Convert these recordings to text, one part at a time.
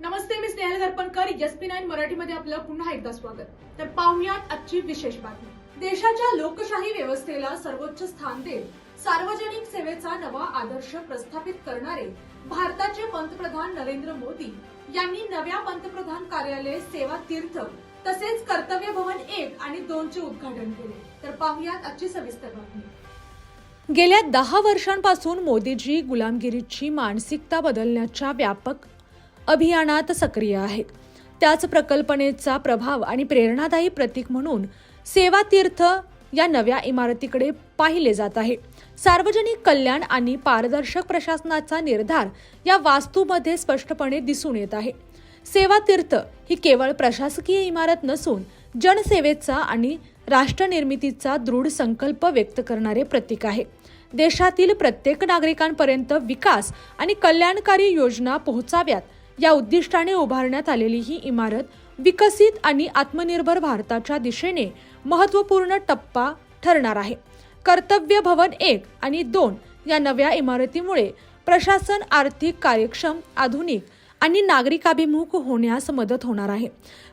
नमस्ते मी Snehal Darpankar SP nine मराठीमध्ये आपलं पुन्हा एकदा स्वागत. तर पाहुयात आजची विशेष बातमी. देशाच्या लोकशाही व्यवस्थेला सर्वोच्च स्थान देत सार्वजनिक सेवेचा नवा आदर्श प्रस्थापित करणारे भारताचे पंतप्रधान नरेंद्र मोदी यांनी नव्या पंतप्रधान कार्यालय सेवा तीर्थ तसेच कर्तव्य भवन एक आणि दोन चे उद्घाटन केले. तर पाहुयात आजची सविस्तर बातमी. गेल्या दहा वर्षांपासून मोदीजी गुलामगिरीची मानसिकता बदलण्याच्या व्यापक अभियानात सक्रिय आहेत. त्याच प्रकल्पनेचा प्रभाव आणि प्रेरणादायी प्रतीक म्हणून सेवा तीर्थ या नव्या इमारतीकडे पाहिले जात आहे. सार्वजनिक कल्याण आणि पारदर्शक प्रशासनाचा निर्धार या वास्तूमध्ये स्पष्टपणे दिसून येत आहे. सेवा तीर्थ ही केवळ प्रशासकीय इमारत नसून जनसेवेचा आणि राष्ट्रनिर्मितीचा दृढ संकल्प व्यक्त करणारे प्रतीक आहे. देशातील प्रत्येक नागरिकांपर्यंत विकास आणि कल्याणकारी योजना पोहोचाव्यात या उद्दिष्टाने उभारण्यात आलेली ही इमारत विकसित आणि आत्मनिर्भर भारताच्या दिशेने महत्त्वपूर्ण टप्पा ठरणार आहे. कर्तव्य भवन एक आणि दोन या नव्या इमारतीमुळे प्रशासन आर्थिक कार्यक्षम आधुनिक आणि नागरिकाभिमुख होण्यास मदत होणार आहे.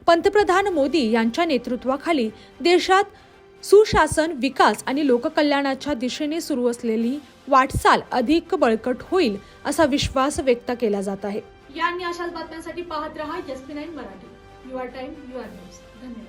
पंतप्रधान मोदी यांच्या नेतृत्वाखाली देशात सुशासन विकास आणि लोककल्याणाच्या दिशेने सुरू असलेली वाटचाल अधिक बळकट होईल असा विश्वास व्यक्त केला जात आहे. या आणि अशाच बातम्यांसाठी पाहत रहा S P nine Marathi. Your time your news. धन्यवाद.